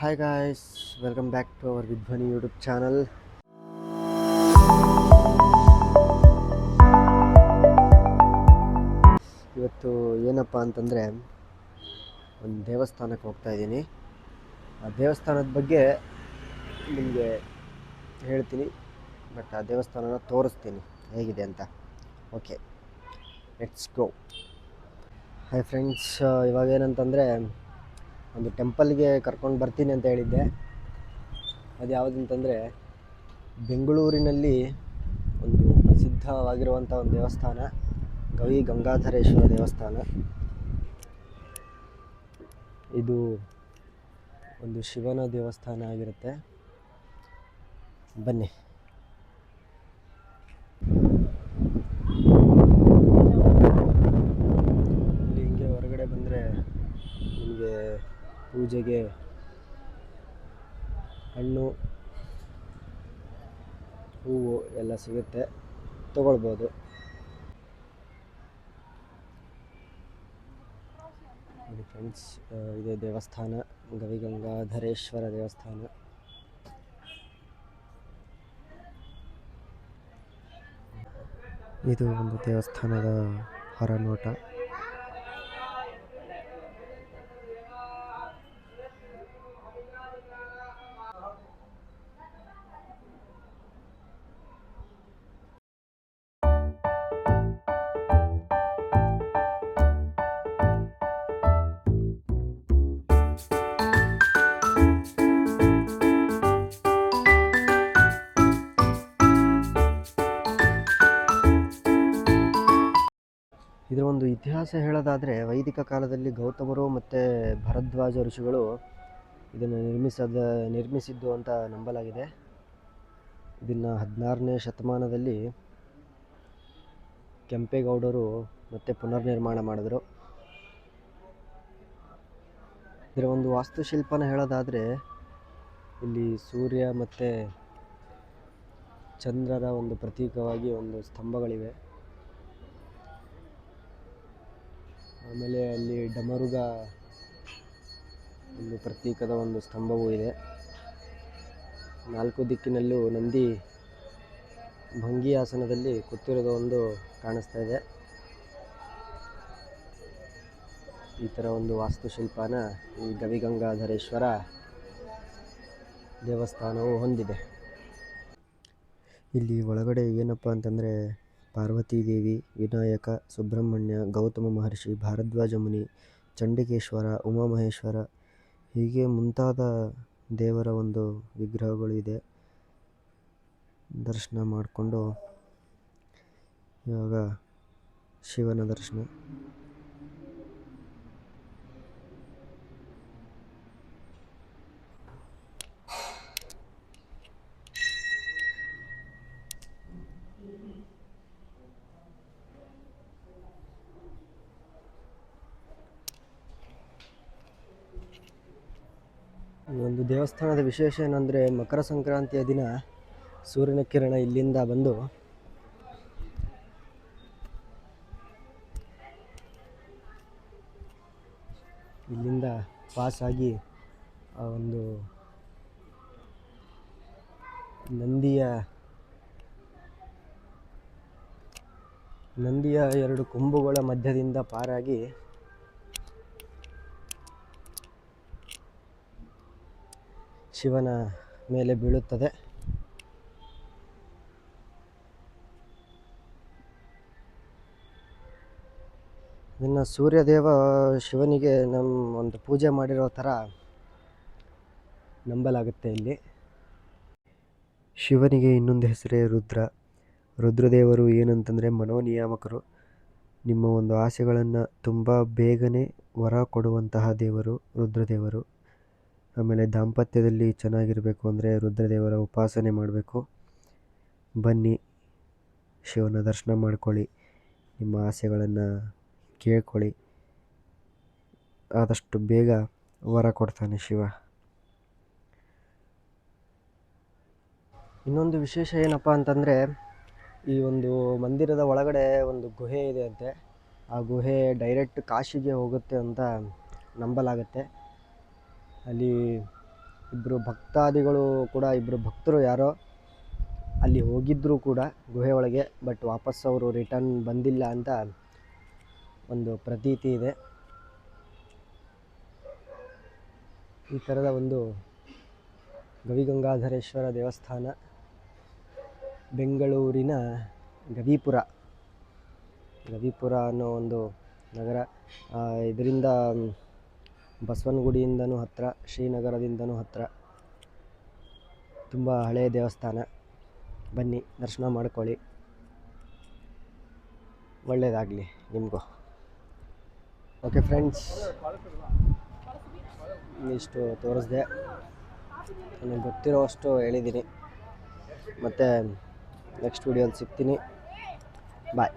Hi guys welcome back to our Vidhwani YouTube channel ಇವತ್ತು ಏನಪ್ಪ ಅಂತಂದರೆ ಒಂದು ದೇವಸ್ಥಾನಕ್ಕೆ ಹೋಗ್ತಾ ಇದ್ದೀನಿ. ಆ ದೇವಸ್ಥಾನದ ಬಗ್ಗೆ ನಿಮಗೆ ಹೇಳ್ತೀನಿ, ಬಟ್ ಆ ದೇವಸ್ಥಾನನ ತೋರಿಸ್ತೀನಿ. ಹೇಗಿದೆ ಅಂತ? Okay let's go hi friends ಇವಾಗ ಏನಂತಂದರೆ ಒಂದು ಟೆಂಪಲ್ಗೆ ಕರ್ಕೊಂಡು ಬರ್ತೀನಿ ಅಂತ ಹೇಳಿದ್ದೆ. ಅದು ಯಾವುದಂತಂದರೆ ಬೆಂಗಳೂರಿನಲ್ಲಿ ಒಂದು ಪ್ರಸಿದ್ಧವಾಗಿರುವಂಥ ಒಂದು ದೇವಸ್ಥಾನ, ಗವಿ ಗಂಗಾಧರೇಶ್ವರ ದೇವಸ್ಥಾನ. ಇದು ಒಂದು ಶಿವನ ದೇವಸ್ಥಾನ ಆಗಿರುತ್ತೆ. ಬನ್ನಿ ಇಲ್ಲಿ ಹಿಂಗೆ ಹೊರಗಡೆ ಬಂದರೆ ನಿಮಗೆ ಪೂಜೆಗೆ ಹಣ್ಣು, ಹೂವು ಎಲ್ಲ ಸಿಗುತ್ತೆ. ತಗೊಳ್ಬೋದು. ಫ್ರೆಂಡ್ಸ್ ಇದೆ ದೇವಸ್ಥಾನ ಗವಿಗಂಗಾಧರೇಶ್ವರ ದೇವಸ್ಥಾನ. ಇದು ಒಂದು ದೇವಸ್ಥಾನದ ಹೊರನೋಟ. ಇದರ ಒಂದು ಇತಿಹಾಸ ಹೇಳೋದಾದರೆ ವೈದಿಕ ಕಾಲದಲ್ಲಿ ಗೌತಮರು ಮತ್ತು ಭರದ್ವಾಜ ಋಷಿಗಳು ಇದನ್ನು ನಿರ್ಮಿಸದ, ನಿರ್ಮಿಸಿದ್ದು ಅಂತ ನಂಬಲಾಗಿದೆ. ಇದನ್ನು ಹದಿನಾರನೇ ಶತಮಾನದಲ್ಲಿ ಕೆಂಪೇಗೌಡರು ಮತ್ತೆ ಪುನರ್ನಿರ್ಮಾಣ ಮಾಡಿದರು. ಇದರ ಒಂದು ವಾಸ್ತುಶಿಲ್ಪನ ಹೇಳೋದಾದರೆ ಇಲ್ಲಿ ಸೂರ್ಯ ಮತ್ತು ಚಂದ್ರರ ಒಂದು ಪ್ರತೀಕವಾಗಿ ಒಂದು ಸ್ತಂಭಗಳಿವೆ. ಆಮೇಲೆ ಅಲ್ಲಿ ಡಮರುಗ ಒಂದು ಪ್ರತೀಕದ ಒಂದು ಸ್ತಂಭವೂ ಇದೆ. ನಾಲ್ಕು ದಿಕ್ಕಿನಲ್ಲೂ ನಂದಿ ಭಂಗಿ ಆಸನದಲ್ಲಿ ಕೂತಿರೋದು ಒಂದು ಕಾಣಿಸ್ತಾ ಇದೆ. ಈ ಥರ ಒಂದು ವಾಸ್ತುಶಿಲ್ಪನ ಈ ಗವಿಗಂಗಾಧರೇಶ್ವರ ದೇವಸ್ಥಾನವು ಹೊಂದಿದೆ. ಇಲ್ಲಿ ಒಳಗಡೆ ಏನಪ್ಪ ಅಂತಂದರೆ ಪಾರ್ವತೀ ದೇವಿ ವಿನಾಯಕ, ಸುಬ್ರಹ್ಮಣ್ಯ, ಗೌತಮ ಮಹರ್ಷಿ, ಭಾರದ್ವಾಜ ಮುನಿ, ಚಂಡಿಕೇಶ್ವರ, ಉಮಾಮಹೇಶ್ವರ ಹೀಗೆ ಮುಂತಾದ ದೇವರ ಒಂದು ವಿಗ್ರಹಗಳು ಇದೆ. ದರ್ಶನ ಮಾಡಿಕೊಂಡು ಇವಾಗ ಶಿವನ ದರ್ಶನ. ಒಂದು ದೇವಸ್ಥಾನದ ವಿಶೇಷ ಏನಂದರೆ ಮಕರ ಸಂಕ್ರಾಂತಿಯ ದಿನ ಸೂರ್ಯನ ಕಿರಣ ಇಲ್ಲಿಂದ ಬಂದು ಇಲ್ಲಿಂದ ಪಾಸಾಗಿ ಆ ಒಂದು ನಂದಿಯ ನಂದಿಯ ಎರಡು ಕೊಂಬುಗಳ ಮಧ್ಯದಿಂದ ಪಾರಾಗಿ ಶಿವನ ಮೇಲೆ ಬೀಳುತ್ತದೆ. ಇನ್ನು ಸೂರ್ಯದೇವ ಶಿವನಿಗೆ ನಮ್ಮ ಒಂದು ಪೂಜೆ ಮಾಡಿರೋ ಥರ ನಂಬಲಾಗುತ್ತೆ ಇಲ್ಲಿ. ಶಿವನಿಗೆ ಇನ್ನೊಂದು ಹೆಸರೇ ರುದ್ರ. ರುದ್ರದೇವರು ಏನಂತಂದರೆ ಮನೋನಿಯಾಮಕರು. ನಿಮ್ಮ ಒಂದು ಆಸೆಗಳನ್ನು ತುಂಬ ಬೇಗನೆ ವರ ಕೊಡುವಂತಹ ದೇವರು ರುದ್ರದೇವರು. ಆಮೇಲೆ ದಾಂಪತ್ಯದಲ್ಲಿ ಚೆನ್ನಾಗಿರಬೇಕು ಅಂದರೆ ರುದ್ರದೇವರ ಉಪಾಸನೆ ಮಾಡಬೇಕು. ಬನ್ನಿ, ಶಿವನ ದರ್ಶನ ಮಾಡ್ಕೊಳ್ಳಿ, ನಿಮ್ಮ ಆಸೆಗಳನ್ನು ಕೇಳ್ಕೊಳ್ಳಿ. ಆದಷ್ಟು ಬೇಗ ವರ ಕೊಡ್ತಾನೆ ಶಿವ. ಇನ್ನೊಂದು ವಿಶೇಷ ಏನಪ್ಪ ಅಂತಂದರೆ, ಈ ಒಂದು ಮಂದಿರದ ಒಳಗಡೆ ಒಂದು ಗುಹೆ ಇದೆ ಅಂತೆ. ಆ ಗುಹೆ ಡೈರೆಕ್ಟ್ ಕಾಶಿಗೆ ಹೋಗುತ್ತೆ ಅಂತ ನಂಬಲಾಗುತ್ತೆ. ಅಲ್ಲಿ ಇಬ್ಬರು ಭಕ್ತಾದಿಗಳು ಕೂಡ ಇಬ್ಬರು ಭಕ್ತರು ಯಾರೋ, ಅಲ್ಲಿ ಹೋಗಿದ್ದರು ಕೂಡ ಗುಹೆ ಒಳಗೆ ಬಟ್ ವಾಪಸ್ ಅವರು ರಿಟರ್ನ್ ಬಂದಿಲ್ಲ ಅಂತ ಒಂದು ಪ್ರತೀತಿ ಇದೆ. ಈ ಥರದ ಒಂದು ಗವಿಗಂಗಾಧರೇಶ್ವರ ದೇವಸ್ಥಾನ, ಬೆಂಗಳೂರಿನ ಗವಿಪುರ. ಗವಿಪುರ ಅನ್ನೋ ಒಂದು ನಗರ ಇದರಿಂದ ಬಸವನಗುಡಿಯಿಂದನೂ ಹತ್ತಿರ ಶ್ರೀನಗರದಿಂದನೂ ಹತ್ತಿರ ತುಂಬ ಹಳೆಯ ದೇವಸ್ಥಾನ. ಬನ್ನಿ, ದರ್ಶನ ಮಾಡ್ಕೊಳ್ಳಿ. ಒಳ್ಳೆಯದಾಗಲಿ ನಿಮಗೂ. ಓಕೆ ಫ್ರೆಂಡ್ಸ್ ಇಷ್ಟು ತೋರಿಸ್ದೆ. ನನಗೆ ಗೊತ್ತಿರೋವಷ್ಟು ಹೇಳಿದ್ದೀನಿ ಮತ್ತು ನೆಕ್ಸ್ಟ್ ವೀಡಿಯೋಲಿ ಸಿಗ್ತೀನಿ. ಬಾಯ್